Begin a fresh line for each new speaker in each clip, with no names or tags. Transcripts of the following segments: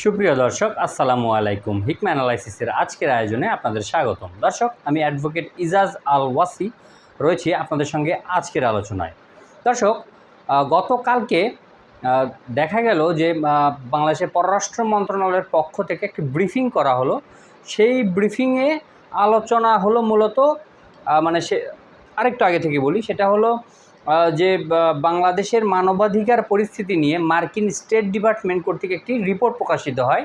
সুপ্রিয় দর্শক, আসসালামু আলাইকুম। হিকমা অ্যানালাইসিসের আজকের আয়োজনে আপনাদের স্বাগতম। দর্শক, আমি অ্যাডভোকেট ইজাজ আল ওয়াসি রয়েছি আপনাদের সঙ্গে আজকের আলোচনায়। দর্শক গতকালকে দেখা গেল যে বাংলাদেশের পররাষ্ট্র মন্ত্রণালয়ের পক্ষ থেকে একটি ব্রিফিং করা হলো। সেই ব্রিফিংয়ে আলোচনা হলো মূলত মানে সে, আরেকটু আগে থেকে বলি, সেটা হলো যে বাংলাদেশের মানবাধিকার পরিস্থিতি নিয়ে মার্কিন স্টেট ডিপার্টমেন্ট কর্তৃক একটি রিপোর্ট প্রকাশিত হয়।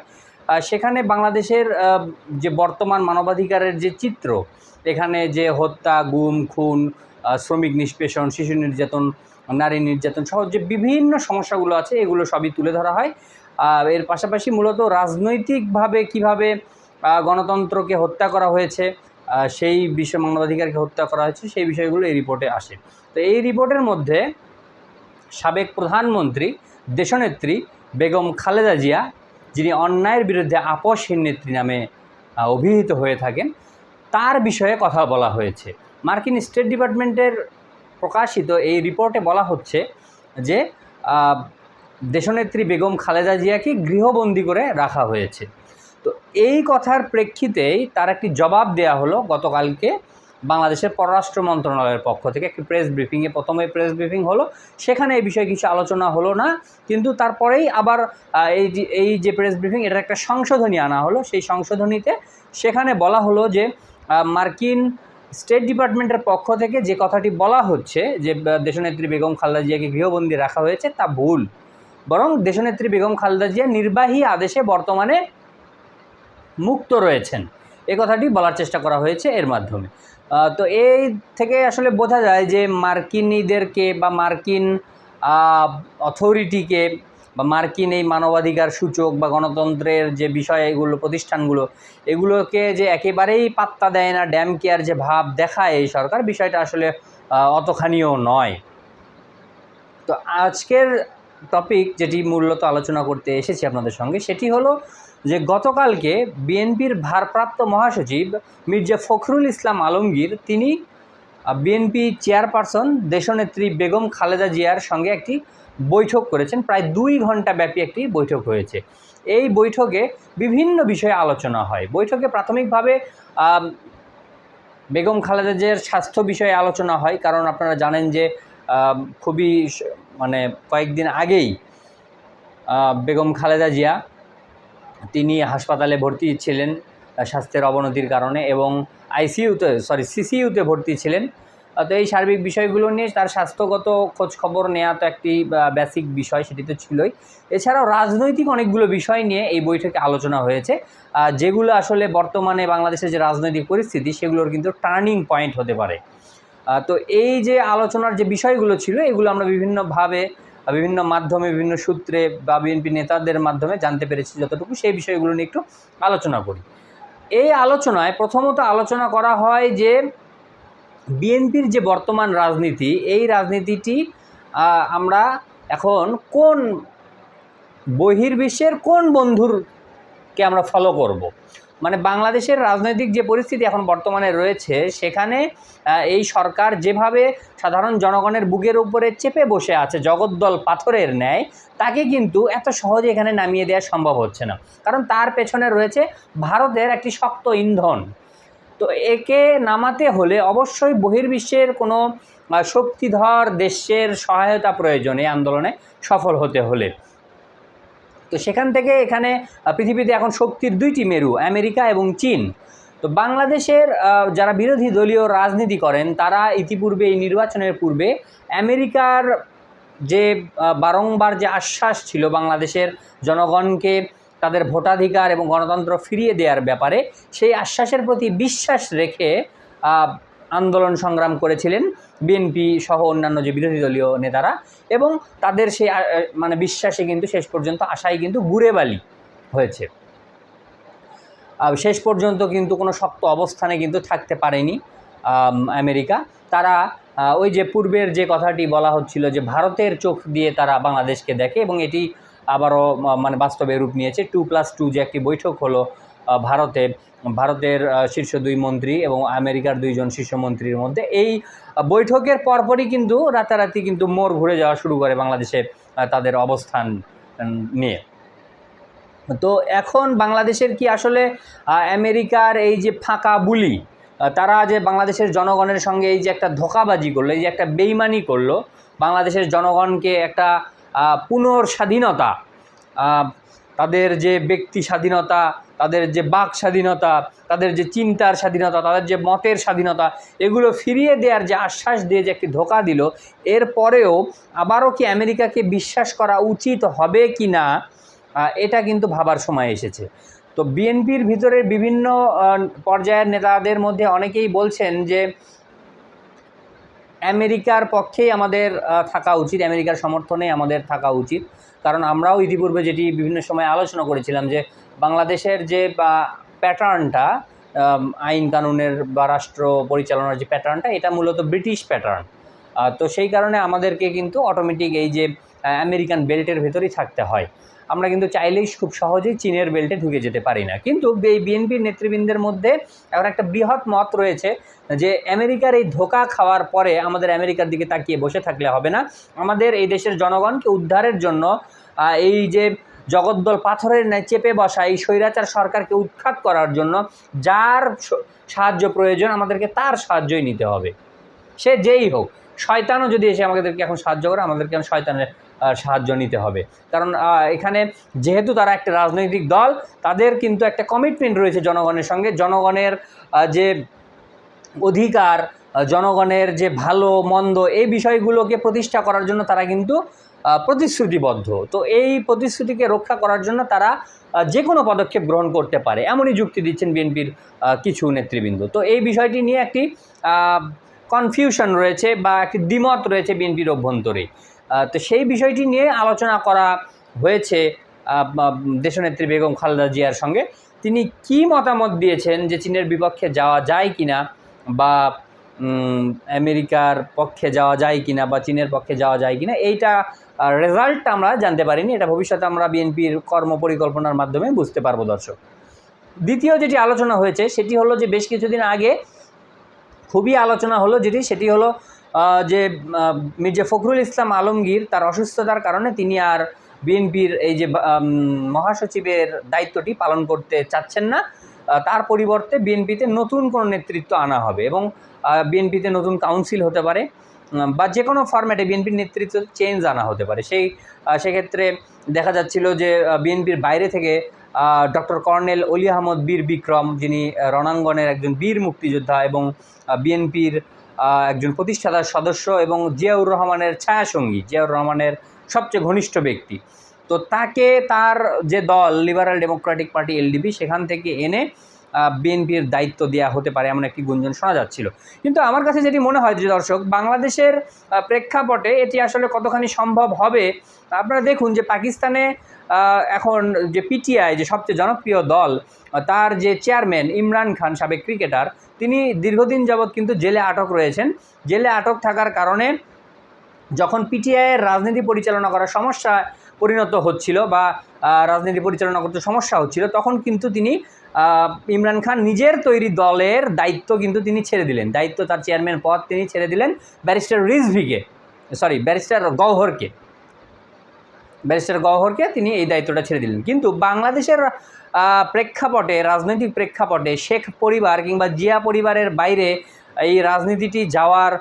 সেখানে বাংলাদেশের যে বর্তমান মানবাধিকারের যে চিত্র, এখানে যে হত্যা, গুম, খুন শ্রমিক নিষ্পেষণ, শিশু নির্যাতন, নারী নির্যাতন সহ যে বিভিন্ন সমস্যাগুলো আছে, এগুলো সবই তুলে ধরা হয়। এর পাশাপাশি মূলত রাজনৈতিকভাবে কীভাবে গণতন্ত্রকে হত্যা করা হয়েছে সেই বিষয় মানবাধিকারকে হত্যা করা হয়েছে, সেই বিষয়গুলো এই রিপোর্টে আসে। তো এই রিপোর্টের মধ্যে সাবেক প্রধানমন্ত্রী, দেশনেত্রী বেগম খালেদা জিয়া, যিনি অন্যায়ের বিরুদ্ধে আপসহীন নেত্রী নামে অভিহিত হয়ে থাকেন, তার বিষয়ে কথা বলা হয়েছে। মার্কিন স্টেট ডিপার্টমেন্টের প্রকাশিত এই রিপোর্টে বলা হচ্ছে যে দেশনেত্রী বেগম খালেদা জিয়াকে গৃহবন্দী করে রাখা হয়েছে। তো এই কথার প্রেক্ষিতেই তার একটি জবাব দেয়া হলো গতকালকে বাংলাদেশের পররাষ্ট্র মন্ত্রণালয়ের পক্ষ থেকে। একটি প্রেস ব্রিফিংয়ে প্রথমে প্রেস ব্রিফিং হলো। সেখানে এই বিষয়ে কিছু আলোচনা হলো না। কিন্তু তারপরেই আবার এই যে এই যে প্রেস ব্রিফিং, এটার একটা সংশোধনী আনা হলো। সেই সংশোধনীতে সেখানে বলা হলো যে মার্কিন স্টেট ডিপার্টমেন্টের পক্ষ থেকে যে কথাটি বলা হচ্ছে যে দেশনেত্রী বেগম খালেদা জিয়াকে গৃহবন্দী রাখা হয়েছে, তা ভুল। বরং দেশনেত্রী বেগম খালেদা জিয়া নির্বাহী আদেশে বর্তমানে মুক্ত রয়েছেন। এ কথাটি বলার চেষ্টা করা হয়েছে এর মাধ্যমে। তো এই থেকে আসলে বোঝা যায় যে মার্কিনীদেরকে বা মার্কিন অথরিটিকে বা মার্কিন এই মানবাধিকার সূচক বা গণতন্ত্রের যে বিষয়, এগুলো, প্রতিষ্ঠানগুলো, এগুলোকে যে একেবারেই পাত্তা দেয় না, ড্যাম কেয়ার যে ভাব দেখায় এই সরকার, বিষয়টা আসলে অতখানিও নয়। তো আজকের টপিক যেটি মূলত আলোচনা করতে এসেছি আপনাদের সঙ্গে, সেটি হলো যে গতকালকে বিএনপির ভারপ্রাপ্ত মহাসচিব মির্জা ফখরুল ইসলাম আলমগীর, তিনি বিএনপি চেয়ারপারসন দেশনেত্রী বেগম খালেদা জিয়ার সঙ্গে একটি বৈঠক করেছেন। প্রায় দুই ঘণ্টা ব্যাপী একটি বৈঠক হয়েছে। এই বৈঠকে বিভিন্ন বিষয়ে আলোচনা হয়। বৈঠকে প্রাথমিকভাবে বেগম খালেদা জিয়ার স্বাস্থ্য বিষয়ে আলোচনা হয়। কারণ আপনারা জানেন যে খুবই মানে কয়েকদিন আগেই বেগম খালেদা জিয়া, তিনি হাসপাতালে ভর্তি ছিলেন স্বাস্থ্যের অবনতির কারণে এবং আইসিইউতে সরি সিসিইউতে ভর্তি ছিলেন। তো এই সার্বিক বিষয়গুলো নিয়ে তার স্বাস্থ্যগত খোঁজ খবর নেওয়া তো একটি বেসিক বিষয়, সেটি তো ছিলই। এছাড়াও রাজনৈতিক অনেকগুলো বিষয় নিয়ে এই বৈঠকে আলোচনা হয়েছে। যেগুলো আসলে বর্তমানে বাংলাদেশের যে রাজনৈতিক পরিস্থিতি, সেগুলোর কিন্তু টার্নিং পয়েন্ট হতে পারে। তো এই যে আলোচনার যে বিষয়গুলো ছিল, এগুলো আমরা বিভিন্নভাবে বিভিন্ন মাধ্যমে, বিভিন্ন সূত্রে বা বিএনপি নেতাদের মাধ্যমে জানতে পেরেছি যতটুকু, সেই বিষয়গুলো নিয়ে একটু আলোচনা করি এই আলোচনায় প্রথমত আলোচনা করা হয় যে, বিএনপির যে বর্তমান রাজনীতি, এই রাজনীতিটি আমরা এখন কোন বহির্বিশ্বের কোন বন্ধুরকে আমরা ফলো করব। মানে বাংলাদেশের রাজনৈতিক যে পরিস্থিতি এখন বর্তমানে রয়েছে, সেখানে এই সরকার যেভাবে সাধারণ জনগণের বুকের উপরে চেপে বসে আছে, জগদ্দল পাথরের ন্যায়, তাকে কিন্তু এত সহজে এখানে নামিয়ে দেওয়া সম্ভব হচ্ছে না। কারণ তার পেছনে রয়েছে ভারতের একটি শক্ত ইন্ধন। তো একে নামাতে হলে অবশ্যই বহির্বিশ্বের কোনো শক্তিধর দেশের সহায়তা প্রয়োজন এই আন্দোলনে সফল হতে হলে। তো সেখান থেকে এখানে পৃথিবীতে এখন শক্তির দুইটি মেরু, আমেরিকা এবং চীন। তো বাংলাদেশের যারা বিরোধী দলীয় রাজনীতি করেন, তারা ইতিপূর্বে, এই নির্বাচনের পূর্বে আমেরিকার যে বারংবার যে আশ্বাস ছিল বাংলাদেশের জনগণকে তাদের ভোটাধিকার এবং গণতন্ত্র ফিরিয়ে দেওয়ার ব্যাপারে, সেই আশ্বাসের প্রতি বিশ্বাস রেখে আন্দোলন সংগ্রাম করেছিলেন বিএনপি সহ অন্যান্য যে বিরোধী দলীয় নেতারা এবং তাদের সেই মানে বিশ্বাসে কিন্তু শেষ পর্যন্ত আশায় কিন্তু গুড়ে বালি হয়েছে। শেষ পর্যন্ত কিন্তু কোনো শক্ত অবস্থানে কিন্তু থাকতে পারেনি আমেরিকা। তারা ওই যে পূর্বের যে কথাটি বলা হচ্ছিল যে ভারতের চোখ দিয়ে তারা বাংলাদেশকে দেখে এবং এটি আবারও মানে বাস্তবে রূপ নিয়েছে। টু প্লাস টু যে একটি বৈঠক হলো ভারতে ভারতের শীর্ষ দুই মন্ত্রী এবং আমেরিকার দুইজন শীর্ষ মন্ত্রীর মধ্যে এই বৈঠকের পরপরই কিন্তু রাতারাতি কিন্তু মোড় ঘুরে যাওয়া শুরু করে বাংলাদেশে তাদের অবস্থান নিয়ে। তো এখন বাংলাদেশের কি আসলে আমেরিকার এই যে ফাঁকা বুলি তারা যে বাংলাদেশের জনগণের সঙ্গে এই যে একটা ধোকাবাজি করল, এই যে একটা বেইমানি করল, বাংলাদেশের জনগণকে একটা পুনর্স্বাধীনতা তাদের যে ব্যক্তি স্বাধীনতা, তাদের যে বাক স্বাধীনতা, তাদের যে চিন্তার স্বাধীনতা, তাদের যে মতের স্বাধীনতা, এগুলো ফিরিয়ে দেওয়ার যে আশ্বাস দিয়ে যে একটি ধোকা দিল এরপরেও আবারও কি আমেরিকাকে বিশ্বাস করা উচিত হবে কি না এটা কিন্তু ভাবার সময় এসেছে। তো বিএনপির ভিতরে বিভিন্ন পর্যায়ের নেতাদের মধ্যে অনেকেই বলছেন যে, আমেরিকার পক্ষেই আমাদের থাকা উচিত, আমেরিকার সমর্থনে আমাদের থাকা উচিত। কারণ আমরাও ইতিপূর্বে যেটি বিভিন্ন সময় আলোচনা করেছিলাম যে বাংলাদেশের যে প্যাটার্নটা আইন কানুনের বা রাষ্ট্র পরিচালনার যে প্যাটার্নটা, এটা মূলত ব্রিটিশ প্যাটার্ন। তো সেই কারণে আমাদেরকে কিন্তু অটোমেটিক এই যে আমেরিকান বেল্টের ভেতরেই থাকতে হয়। আমরা কিন্তু চাইলেই খুব সহজেই চীনের বেল্টে ঢুকে যেতে পারি না। কিন্তু এই বিএনপির নেতৃবৃন্দের মধ্যে এখন একটা বৃহৎ মত রয়েছে যে আমেরিকার এই ধোকা খাওয়ার পরে আমাদের আমেরিকার দিকে তাকিয়ে বসে থাকলে হবে না। আমাদের এই দেশের জনগণকে উদ্ধারের জন্য এই যে জগদ্দল পাথরের ন্যায় চেপে বসা এই স্বৈরাচার সরকারকে উৎখাত করার জন্য যার সাহায্য প্রয়োজন আমাদেরকে তার সাহায্যই নিতে হবে। সে যেই হোক, শয়তানও যদি এসে আমাদেরকে এখন সাহায্য করে, আমাদেরকে এখন শয়তানের সাহায্য নিতে হবে। কারণ এখানে যেহেতু তারা একটা রাজনৈতিক দল, তাদের কিন্তু একটা কমিটমেন্ট রয়েছে জনগণের সঙ্গে। জনগণের যে অধিকার জনগণের যে ভালো, মন্দ, এই বিষয়গুলোকে প্রতিষ্ঠা করার জন্য তারা কিন্তু প্রতিশ্রুতিবদ্ধ। তো এই প্রতিশ্রুতিকে রক্ষা করার জন্য তারা যে কোনো পদক্ষেপ গ্রহণ করতে পারে। এমনই যুক্তি দিচ্ছেন বিএনপির কিছু নেতৃবৃন্দ। তো এই বিষয়টি নিয়ে একটি কনফিউশন রয়েছে বা একটি দ্বিমত রয়েছে বিএনপির অভ্যন্তরে। তো সেই বিষয়টি নিয়ে আলোচনা করা হয়েছে দেশনেত্রী বেগম খালেদা জিয়ার সঙ্গে। তিনি কি মতামত দিয়েছেন যে চীনের বিপক্ষে যাওয়া যায় কিনা বা আমেরিকার পক্ষে যাওয়া যায় কিনা বা চীনের পক্ষে যাওয়া যায় কিনা, এইটা রেজাল্ট আমরা জানতে পারিনি। এটা ভবিষ্যতে আমরা বিএনপির কর্ম পরিকল্পনার মাধ্যমে বুঝতে পারব, দর্শক। দ্বিতীয় যেটি আলোচনা হয়েছে, সেটি হলো যে বেশ কিছুদিন আগে খুবই আলোচনা হলো যেটি, সেটি হলো যে মির্জা ফখরুল ইসলাম আলমগীর তার অসুস্থতার কারণে তিনি আর বিএনপির এই যে মহাসচিবের দায়িত্বটি পালন করতে চাচ্ছেন না। তার পরিবর্তে বিএনপিতে নতুন কোনো নেতৃত্ব আনা হবে এবং বিএনপিতে নতুন কাউন্সিল হতে পারে বা যে কোনো ফরম্যাটে বিএনপির নেতৃত্ব চেঞ্জ আনা হতে পারে। সেই সেক্ষেত্রে দেখা যাচ্ছিল যে বিএনপির বাইরে থেকে ডক্টর কর্নেল অলি আহমদ বীর বিক্রম যিনি রণাঙ্গনের একজন বীর মুক্তিযোদ্ধা এবং বিএনপির একজন প্রতিষ্ঠাতা সদস্য এবং জিয়াউর রহমানের ছায়াসঙ্গী। জিয়াউর রহমানের সবচেয়ে ঘনিষ্ঠ ব্যক্তি। তো তাকে তার যে দল লিবারাল ডেমোক্রেটিক পার্টি এলডিপি সেখান থেকে এনে বিএনপির দায়িত্ব দেওয়া হতে পারে এমন একটি গুঞ্জন শোনা যাচ্ছিল। কিন্তু আমার কাছে যেটি মনে হয় যে দর্শক, বাংলাদেশের প্রেক্ষাপটে এটি আসলে কতখানি সম্ভব হবে, আপনারা দেখুন যে পাকিস্তানে এখন যে পিটিআই যে সবচেয়ে জনপ্রিয় দল তার যে চেয়ারম্যান ইমরান খান, সাবেক ক্রিকেটার তিনি দীর্ঘদিন যাবৎ কিন্তু জেলে আটক রয়েছেন। জেলে আটক থাকার কারণে যখন পিটিআইয়ের রাজনীতি পরিচালনা করার সমস্যা পরিণত হচ্ছিল বা রাজনীতি পরিচালনা করতে সমস্যা হচ্ছিল, তখন কিন্তু তিনি ইমরান খান নিজের তৈরি দলের দায়িত্ব কিন্তু তিনি ছেড়ে দিলেন। দায়িত্ব তার চেয়ারম্যান পদ তিনি ছেড়ে দিলেন ব্যারিস্টার রিজভিকে, সরি, ব্যারিস্টার গওহরকে। ব্যারিস্টার গওহরকে তিনি এই দায়িত্বটা ছেড়ে দিলেন। কিন্তু বাংলাদেশের প্রেক্ষাপটে, রাজনৈতিক প্রেক্ষাপটে শেখ পরিবার কিংবা জিয়া পরিবারের বাইরে এই রাজনীতিটি যাওয়ার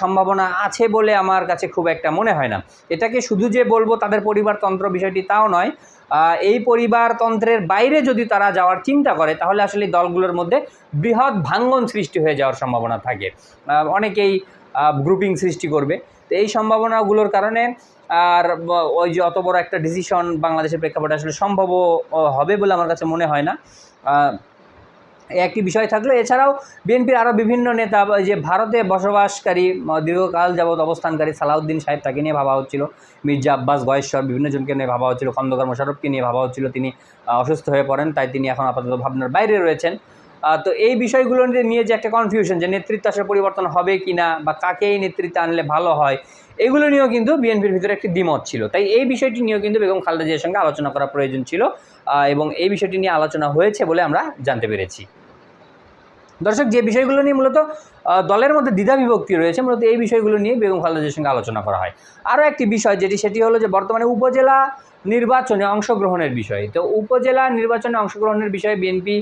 সম্ভাবনা আছে বলে আমার কাছে খুব একটা মনে হয় না। এটাকে শুধু যে বলব তাদের পরিবারতন্ত্র বিষয়টি তাও নয় এই পরিবারতন্ত্রের বাইরে যদি তারা যাওয়ার চিন্তা করে, তাহলে আসলে দলগুলোর মধ্যে বৃহৎ ভাঙ্গন সৃষ্টি হয়ে যাওয়ার সম্ভাবনা থাকে। অনেকেই গ্রুপিং সৃষ্টি করবে। তো এই সম্ভাবনাগুলোর কারণে আর ওই যে অত বড় একটা ডিসিশন বাংলাদেশের প্রেক্ষাপটে আসলে সম্ভবও আহ, হবে বলে আমার কাছে মনে হয় না। একটি বিষয় থাকল এছাড়াও বিএনপির আরও বিভিন্ন নেতা যে ভারতে বসবাসকারী দীর্ঘকাল যাবৎ অবস্থানকারী সালাউদ্দিন সাহেব তাকে নিয়ে ভাবা হচ্ছিল। মির্জা আব্বাস গয়েশ্বর বিভিন্ন জনকে নিয়ে ভাবা হচ্ছিল। খন্দকার মোশারফকে নিয়ে ভাবা হচ্ছিল। তিনি অসুস্থ হয়ে পড়েন তাই তিনি এখন আপাতত ভাবনার বাইরে রয়েছেন। তো এই বিষয়গুলো নিয়ে- যে একটা কনফিউশন যে নেতৃত্ব আসলে পরিবর্তন হবে কি না বা কাকে এই নেতৃত্বে আনলে ভালো হয়, এগুলো নিয়েও কিন্তু বিএনপির ভিতরে একটি দ্বিমত ছিল। তাই এই বিষয়টি নিয়েও কিন্তু বেগম খালেদা জিয়ার সঙ্গে আলোচনা করা প্রয়োজন ছিল এবং এই বিষয়টি নিয়ে আলোচনা হয়েছে বলে আমরা জানতে পেরেছি। দর্শক, যে বিষয়গুলো নিয়ে মূলত দলের মধ্যে দ্বিধা বিভক্তি রয়েছে, মূলত এই বিষয়গুলো নিয়ে বেগম খালেদা জিয়ার সঙ্গে আলোচনা করা হয়। আরও একটি বিষয় যেটি, সেটি হলো যে বর্তমানে উপজেলা নির্বাচনে অংশগ্রহণের বিষয়। তো উপজেলা নির্বাচনে অংশগ্রহণের বিষয়ে বিএনপি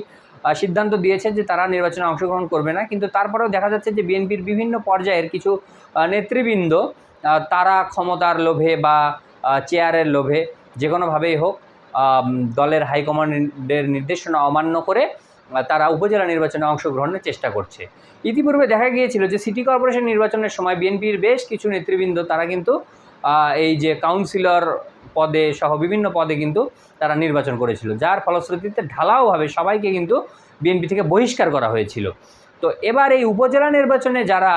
সিদ্ধান্ত দিয়েছে যে তারা নির্বাচনে অংশগ্রহণ করবে না। কিন্তু তারপরেও দেখা যাচ্ছে যে বিএনপির বিভিন্ন পর্যায়ের কিছু নেতৃবৃন্দ তারা ক্ষমতার লোভে বা চেয়ারের লোভে যে কোনোভাবেই হোক দলের হাইকমান্ডের নির্দেশনা অমান্য করে তারা উপজেলা নির্বাচনে অংশগ্রহণের চেষ্টা করছে। ইতিপূর্বে দেখা গিয়েছিল যে সিটি কর্পোরেশন নির্বাচনের সময় বিএনপির বেশ কিছু নেতৃবৃন্দ, তারা কিন্তু এই যে কাউন্সিলর পদে সহ বিভিন্ন পদে কিন্তু তারা নির্বাচন করেছিল। যার ফলশ্রুতিতে ঢালাওভাবে সবাইকে কিন্তু বিএনপি থেকে বহিষ্কার করা হয়েছিল। তো এবার এই উপজেলা নির্বাচনে যারা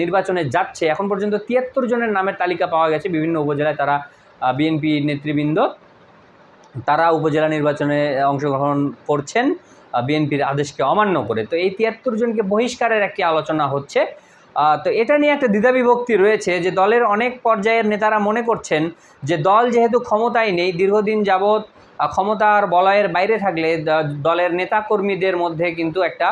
নির্বাচনে যাচ্ছে, এখন পর্যন্ত তিয়াত্তর জনের নামের তালিকা পাওয়া গেছে। বিভিন্ন উপজেলায় তারা বিএনপি নেতৃবৃন্দ, তারা উপজেলা নির্বাচনে অংশগ্রহণ করছেন বিএনপির আদেশকে অমান্য করে। তো এই তিয়াত্তর জনকে বহিষ্কারের একটি আলোচনা হচ্ছে। তো এটা নিয়ে একটা দ্বিধাবিভক্তি রয়েছে যে দলের অনেক পর্যায়ের নেতারা মনে করছেন যে দল যেহেতু ক্ষমতায় নেই, দীর্ঘদিন যাবৎ ক্ষমতার বলয়ের বাইরে থাকলে দলের নেতাকর্মীদের মধ্যে কিন্তু একটা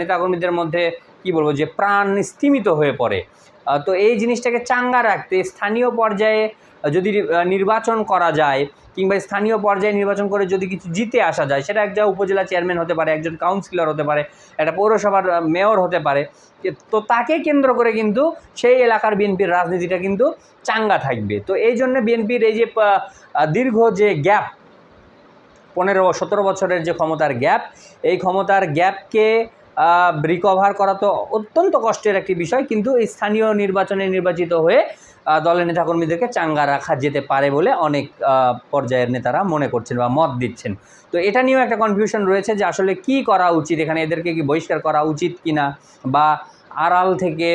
নেতাকর্মীদের মধ্যে কি বলব যে প্রাণ স্তিমিত হয়ে পড়ে। তো এই জিনিসটাকে চাঙ্গা রাখতে স্থানীয় পর্যায়ে যদি নির্বাচন করা যায় কিংবা স্থানীয় পর্যায়ে নির্বাচন করে যদি কিছু জিতে আসা যায়, সেটা একজন উপজেলা চেয়ারম্যান হতে পারে, একজন কাউন্সিলর হতে পারে, একটা পৌরসভার মেয়র হতে পারে তো তাকে কেন্দ্র করে কিন্তু সেই এলাকার বিএনপির রাজনীতিটা কিন্তু চাঙ্গা থাকবে। তো এই জন্য বিএনপির এই যে দীর্ঘ যে গ্যাপ, পনেরো, সতেরো বছরের যে ক্ষমতার গ্যাপ, এই ক্ষমতার গ্যাপকে রিকভার করা তো অত্যন্ত কষ্টের একটি বিষয়, কিন্তু স্থানীয় নির্বাচনে নির্বাচিত হয়ে দলের নেতাকর্মীদেরকে চাঙ্গা রাখা যেতে পারে বলে অনেক পর্যায়ের নেতারা মনে করছেন বা মত দিচ্ছেন। তো এটা নিয়েও একটা কনফিউশন রয়েছে যে আসলে কি করা উচিত? এখানে এদেরকে কি বহিষ্কার করা উচিত কিনা? বা আড়াল থেকে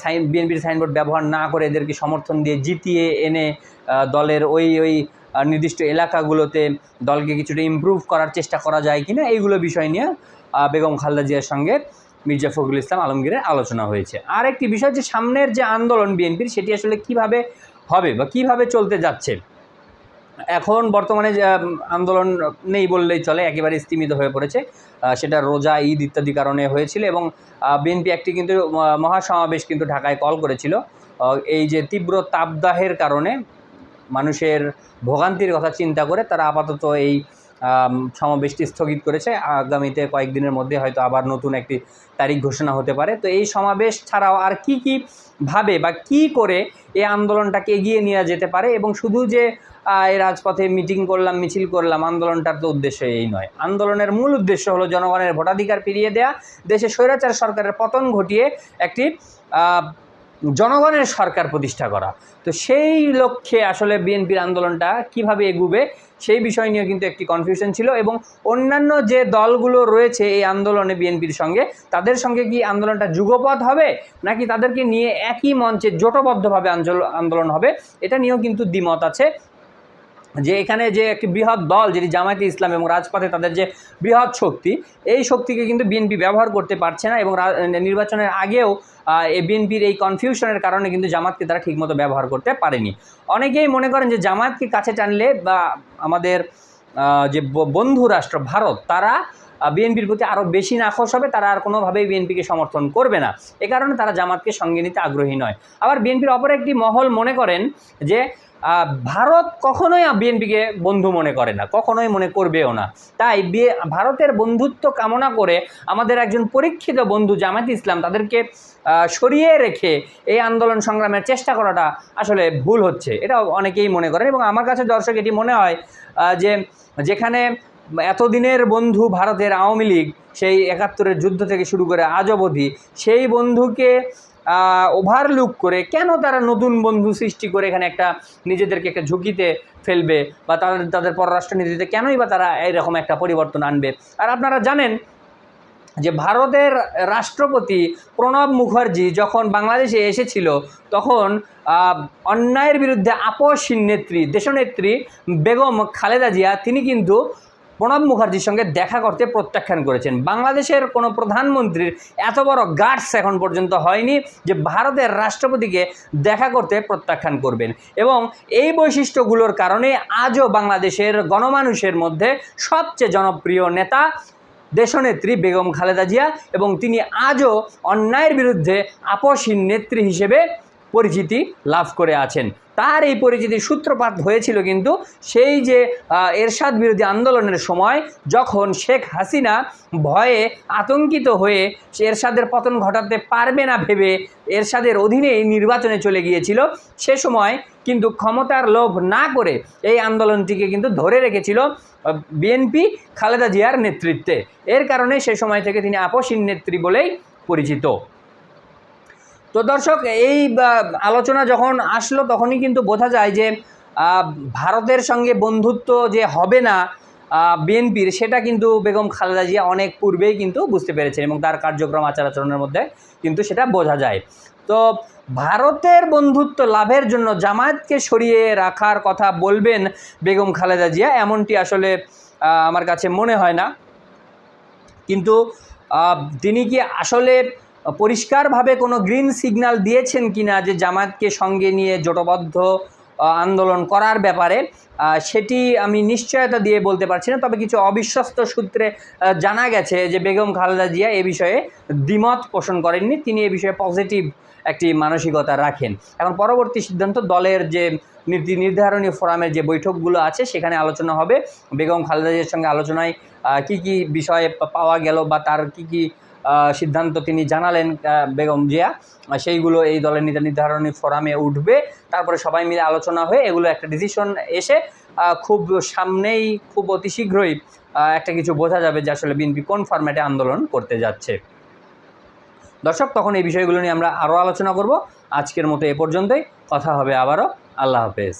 সাইন, বিএনপির সাইনবোর্ড ব্যবহার না করে এদেরকে সমর্থন দিয়ে জিতিয়ে এনে দলের ওই ওই নির্দিষ্ট এলাকাগুলোতে দলকে কিছুটা ইমপ্রুভ করার চেষ্টা করা যায় কিনা? এইগুলো বিষয় নিয়ে বেগম খালেদা জিয়ার সঙ্গে মির্জা ফখরুল ইসলাম আলমগীরের আলোচনা হয়েছে। আর একটি বিষয় যে সামনের যে আন্দোলন বিএনপির, সেটি আসলে কীভাবে হবে বা কীভাবে চলতে যাচ্ছে? এখন বর্তমানে আন্দোলন নেই বললেই চলে, একেবারে স্থিমিত হয়ে পড়েছে। সেটা রোজা, ঈদ ইত্যাদি কারণে হয়েছিল এবং বিএনপি একটি কিন্তু মহাসমাবেশ কিন্তু ঢাকায় কল করেছিল। এই যে তীব্র তাপদাহের কারণে মানুষের ভোগান্তির কথা চিন্তা করে তারা আপাতত এই সমাবেশটি স্থগিত করেছে। আগামীতে কয়েকদিনের মধ্যে হয়তো আবার নতুন একটি তারিখ ঘোষণা হতে পারে। তো এই সমাবেশ ছাড়াও আর কি কি ভাবে বা কি করে এই আন্দোলনটাকে এগিয়ে নিয়ে যেতে পারে এবং শুধু যে এই রাজপথে মিটিং করলাম, মিছিল করলাম, আন্দোলনটার তো উদ্দেশ্য এই নয়। আন্দোলনের মূল উদ্দেশ্য হলো জনগণের ভোটাধিকার ফিরিয়ে দেয়া, দেশে স্বৈরাচার সরকারের পতন ঘটিয়ে একটি জনগণের সরকার প্রতিষ্ঠা করা। তো সেই লক্ষ্যে আসলে বিএনপির আন্দোলনটা কীভাবে এগুবে সেই বিষয় নিয়ে কিন্তু একটি কনফিউশন ছিল এবং অন্যান্য যে দলগুলো রয়েছে এই আন্দোলনে বিএনপির সঙ্গে, তাদের সঙ্গে কি আন্দোলনটা যুগপথ হবে নাকি তাদেরকে নিয়ে একই মঞ্চে জোটবদ্ধভাবে আন্দোলন আন্দোলন হবে, এটা নিয়েও কিন্তু দ্বিমত আছে। যে এখানে যে একটি বৃহৎ দল, যেটি জামায়াতে ইসলাম এবং রাজপথে তাদের যে বৃহৎ শক্তি, এই শক্তিকে কিন্তু বিএনপি ব্যবহার করতে পারছে না এবং নির্বাচনের আগেও এ, বিএনপির এই কনফিউশনের কারণে কিন্তু জামাতকে তারা ঠিকমতো ব্যবহার করতে পারেনি। অনেকেই মনে করেন যে জামায়াতকে কাছে টানলে বা আমাদের যে বন্ধু রাষ্ট্র ভারত, তারা বিএনপির প্রতি আরও বেশি নাখোশ হবে, তারা আর কোনোভাবেই বিএনপিকে সমর্থন করবে না। এ কারণে তারা জামাতকে সঙ্গে নিতে আগ্রহী নয়। আবার বিএনপির অপর একটি মহল মনে করেন যে ভারত কখনোই বিএনপিকে বন্ধু মনে করে না, কখনোই মনে করবেও না। তাই ভারতের বন্ধুত্ব কামনা করে আমাদের একজন পরীক্ষিত বন্ধু জামাত ইসলাম, তাদেরকে সরিয়ে রেখে এই আন্দোলন সংগ্রামের চেষ্টা করাটা আসলে ভুল হচ্ছে। এটা অনেকেই মনে করেন এবং আমার কাছে দর্শক এটি মনে হয় যে যেখানে এতদিনের বন্ধু ভারতের আওয়ামী লীগ, সেই একাত্তরের যুদ্ধ থেকে শুরু করে আজ অবধি, সেই বন্ধুকে ওভারলুক করে কেন তারা নতুন বন্ধু সৃষ্টি করে এখানে একটা নিজেদেরকে একটা ঝুঁকিতে ফেলবে বা তাদের তাদের পররাষ্ট্রনীতিতে কেনই বা তারা এইরকম একটা পরিবর্তন আনবে? আর আপনারা জানেন যে ভারতের রাষ্ট্রপতি প্রণব মুখার্জি যখন বাংলাদেশে এসেছিল, তখন অন্যায়ের বিরুদ্ধে আপসহীন নেত্রী, দেশনেত্রী বেগম খালেদা জিয়া, তিনি কিন্তু প্রণব মুখার্জির সঙ্গে দেখা করতে প্রত্যাখ্যান করেছেন। বাংলাদেশের কোনো প্রধানমন্ত্রীর এত বড় গার্ডস এখন পর্যন্ত হয়নি যে ভারতের রাষ্ট্রপতিকে দেখা করতে প্রত্যাখ্যান করবেন। এবং এই বৈশিষ্ট্যগুলোর কারণে আজও বাংলাদেশের গণমানুষের মধ্যে সবচেয়ে জনপ্রিয় নেতা দেশনেত্রী বেগম খালেদা জিয়া এবং তিনি আজও অন্যায়ের বিরুদ্ধে আপসহীন নেত্রী হিসেবে পরিচিতি লাভ করে আছেন। তার এই পরিচিতির সূত্রপাত হয়েছিল কিন্তু সেই যে এরশাদ বিরোধী আন্দোলনের সময় যখন শেখ হাসিনা ভয়ে আতঙ্কিত হয়ে এরশাদের পতন ঘটাতে পারবে না ভেবে এরশাদের অধীনেই নির্বাচনে চলে গিয়েছিল, সে সময় কিন্তু ক্ষমতার লোভ না করে এই আন্দোলনটিকে কিন্তু ধরে রেখেছিল বিএনপি খালেদা জিয়ার নেতৃত্বে। এর কারণে সে সময় থেকে তিনি আপসীন নেত্রী বলেই পরিচিত। তো দর্শক, এই আলোচনা যখন আসলো, তখনই কিন্তু বোঝা যায় যে ভারতের সঙ্গে বন্ধুত্ব যে হবে না বিএনপির, সেটা কিন্তু বেগম খালেদা জিয়া অনেক পূর্বেই কিন্তু বুঝতে পেরেছেন এবং তার কার্যক্রম আচার আচরণের মধ্যে কিন্তু সেটা বোঝা যায়। তো ভারতের বন্ধুত্ব লাভের জন্য জামায়াতকে সরিয়ে রাখার কথা বলবেন বেগম খালেদা জিয়া, এমনটি আসলে আমার কাছে মনে হয় না। কিন্তু তিনি কি আসলে পরিষ্কারভাবে কোনো গ্রিন সিগন্যাল দিয়েছেন কিনা যে জামাতকে সঙ্গে নিয়ে জোটবদ্ধ আন্দোলন করার ব্যাপারে সেটি আমি নিশ্চয়তা দিয়ে বলতে পারছি না। তবে কিছু অবিশ্বস্ত সূত্রে জানা গেছে যে বেগম খালেদা জিয়া এ বিষয়ে দ্বিমত পোষণ করেননি। তিনি এ বিষয়ে পজিটিভ একটি মানসিকতা রাখেন। এখন পরবর্তী সিদ্ধান্ত, দলের যে নীতি নির্ধারণী ফোরামের যে বৈঠকগুলো আছে, সেখানে আলোচনা হবে। বেগম খালেদা জিয়ার সঙ্গে আলোচনায় কি কি বিষয়ে পাওয়া গেল বা তার কি কি সিদ্ধান্ত তিনি জানালেন বেগম জিয়া। সেইগুলো এই দলের নীতি নির্ধারণী ফোরামে উঠবে। তারপরে সবাই মিলে আলোচনা হয়ে এগুলো একটা ডিসিশন এসে খুব সামনেই খুব অতি শীঘ্রই একটা কিছু বোঝা যাবে যে আসলে বিএনপি কোন ফরম্যাটে আন্দোলন করতে যাচ্ছে। দর্শক, তখন এই বিষয়গুলো নিয়ে আমরা আরও আলোচনা করব। আজকের মতো এ পর্যন্তই। কথা হবে আবারও। আল্লাহ হাফেজ।